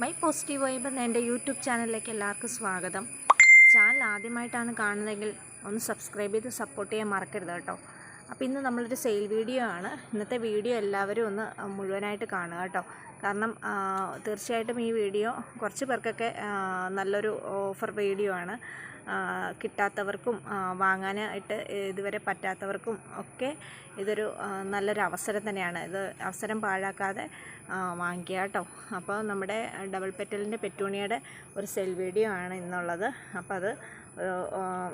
My positive vibe എന്ന എന്റെ YouTube ചാനലിലേക്ക് എല്ലാവർക്കും സ്വാഗതം. ചാനൽ ആദ്യമായിട്ടാണ് കാണുന്നതെങ്കിൽ ഒന്ന് സബ്സ്ക്രൈബ് ചെയ്ത് സപ്പോർട്ട് ചെയ്യാൻ മറക്കരുത് കേട്ടോ. അപ്പോൾ ഇന്ന് നമ്മളൊരു സെയിൽ വീഡിയോ ആണ്. ഇന്നത്തെ വീഡിയോ എല്ലാവരും ഒന്ന് മുഴുവനായിട്ട് കാണുക കേട്ടോ. കാരണം തീർച്ചയായിട്ടും ഈ വീഡിയോ കുറച്ച് പേർക്കൊക്കെ നല്ലൊരു ഓഫർ വീഡിയോ ആണ്. കിട്ടാത്തവർക്കും വാങ്ങാനായിട്ട് ഇതുവരെ പറ്റാത്തവർക്കും ഒക്കെ ഇതൊരു നല്ലൊരു അവസരം തന്നെയാണ്. ഇത് അവസരം പാഴാക്കാതെ വാങ്ങിക്കുക കേട്ടോ. അപ്പോൾ നമ്മുടെ ഡബിൾ പെറ്റലിന്റെ പെറ്റൂണിയുടെ ഒരു സെൽ വീഡിയോ ആണ് ഇന്നുള്ളത്. അപ്പോൾ അത്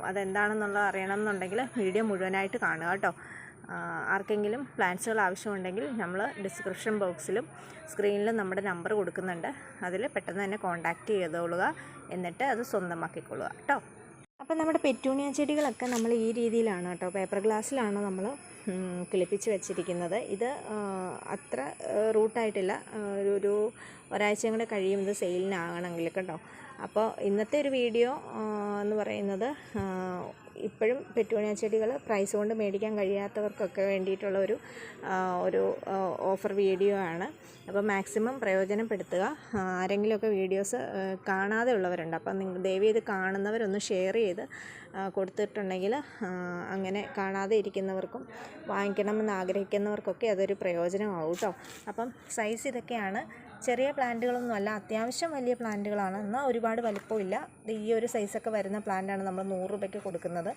അതെന്താണെന്നുള്ളത് അറിയണം എന്നുണ്ടെങ്കിൽ വീഡിയോ മുഴുവനായിട്ട് കാണുക കേട്ടോ. ആർക്കെങ്കിലും പ്ലാൻസുകൾ ആവശ്യമുണ്ടെങ്കിൽ നമ്മൾ ഡിസ്ക്രിപ്ഷൻ ബോക്സിലും സ്ക്രീനിലും നമ്മുടെ നമ്പർ കൊടുക്കുന്നുണ്ട്. അതിൽ പെട്ടെന്ന് തന്നെ കോൺടാക്റ്റ് ചെയ്തോളുക. എന്നിട്ട് അത് സ്വന്തമാക്കിക്കൊള്ളുക കേട്ടോ. അപ്പോൾ നമ്മുടെ പെറ്റൂണിയ ചെടികളൊക്കെ നമ്മൾ ഈ രീതിയിലാണ് കേട്ടോ. പേപ്പർ ഗ്ലാസ്സിലാണ് നമ്മൾ കിളിപ്പിച്ച് വെച്ചിരിക്കുന്നത്. ഇത് അത്ര റൂട്ടായിട്ടില്ല. ഒരു ഒരു ഒരാഴ്ചയും കൂടെ കഴിയുമ്പോൾ സെയിലിനാകണമെങ്കിൽ കേട്ടോ. അപ്പോൾ ഇന്നത്തെ ഒരു വീഡിയോ എന്ന് പറയുന്നത് ഇപ്പോഴും പെറ്റൂണിയ ചെടികൾ പ്രൈസ് കൊണ്ട് മേടിക്കാൻ കഴിയാത്തവർക്കൊക്കെ വേണ്ടിയിട്ടുള്ള ഒരു ഒരു ഓഫർ വീഡിയോ ആണ്. അപ്പോൾ മാക്സിമം പ്രയോജനപ്പെടുത്തുക. ആരെങ്കിലുമൊക്കെ വീഡിയോസ് കാണാതെ ഉള്ളവരുണ്ട്. അപ്പം നിങ്ങൾ ദയവ് ചെയ്ത് കാണുന്നവരൊന്ന് ഷെയർ ചെയ്ത് കൊടുത്തിട്ടുണ്ടെങ്കിൽ അങ്ങനെ കാണാതെ ഇരിക്കുന്നവർക്കും വാങ്ങിക്കണമെന്ന് ആഗ്രഹിക്കുന്നവർക്കൊക്കെ അതൊരു പ്രയോജനമാവും കേട്ടോ അപ്പം സൈസ് ഇതൊക്കെയാണ് ചെറിയ പ്ലാന്റുകളൊന്നും അല്ല അത്യാവശ്യം വലിയ പ്ലാന്റുകളാണ്. എന്നാൽ ഒരുപാട് വലിപ്പമില്ല. ഈ ഒരു സൈസൊക്കെ വരുന്ന പ്ലാന്റാണ് നമ്മൾ നൂറ് രൂപയ്ക്ക് കൊടുക്കുന്നത്.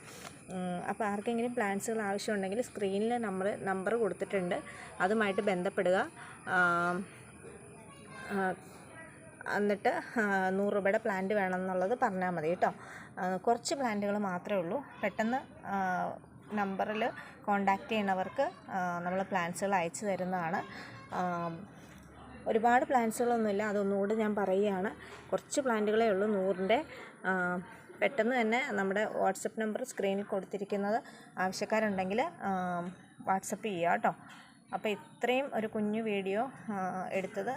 അപ്പോൾ ആർക്കെങ്കിലും പ്ലാന്റ്സുകൾ ആവശ്യമുണ്ടെങ്കിൽ സ്ക്രീനിൽ നമ്മൾ നമ്പർ കൊടുത്തിട്ടുണ്ട്. അതുമായിട്ട് ബന്ധപ്പെടുക. എന്നിട്ട് നൂറ് രൂപയുടെ പ്ലാന്റ് വേണമെന്നുള്ളത് പറഞ്ഞാൽ മതി കേട്ടോ. കുറച്ച് പ്ലാന്റുകൾ മാത്രമേ ഉള്ളൂ. പെട്ടെന്ന് നമ്പറിൽ കോണ്ടാക്ട് ചെയ്യുന്നവർക്ക് നമ്മൾ പ്ലാന്റ്സുകൾ അയച്ചു തരുന്നതാണ്. ഒരുപാട് പ്ലാന്റ്സുകളൊന്നുമില്ല. അതൊന്നുകൂടെ ഞാൻ പറയുകയാണ്. കുറച്ച് പ്ലാന്റുകളേ ഉള്ളൂ നൂറിന്റെ. പെട്ടെന്ന് തന്നെ നമ്മുടെ വാട്സപ്പ് നമ്പർ സ്ക്രീനിൽ കൊടുത്തിരിക്കുന്നത് ആവശ്യക്കാരുണ്ടെങ്കിൽ വാട്സപ്പ് ചെയ്യുക കേട്ടോ. അപ്പോൾ ഇത്രയും ഒരു കുഞ്ഞു വീഡിയോ എടുത്തത്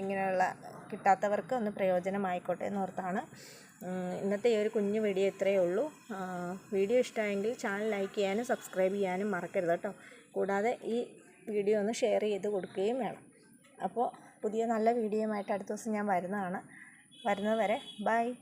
ഇങ്ങനെയുള്ള കിട്ടാത്തവർക്ക് ഒന്ന് പ്രയോജനമായിക്കോട്ടെ എന്ന് ഓർത്താണ്. ഇന്നത്തെ ഈ ഒരു കുഞ്ഞു വീഡിയോ ഇത്രയേ ഉള്ളൂ. വീഡിയോ ഇഷ്ടമായെങ്കിൽ ചാനൽ ലൈക്ക് ചെയ്യാനും സബ്സ്ക്രൈബ് ചെയ്യാനും മറക്കരുത് കേട്ടോ. കൂടാതെ ഈ വീഡിയോ ഒന്ന് ഷെയർ ചെയ്ത് കൊടുക്കുകയും വേണം. അപ്പോൾ പുതിയ നല്ല വീഡിയോയുമായിട്ട് അടുത്ത ദിവസം ഞാൻ വരുന്നതാണ്. വരുന്നത് വരെ ബൈ.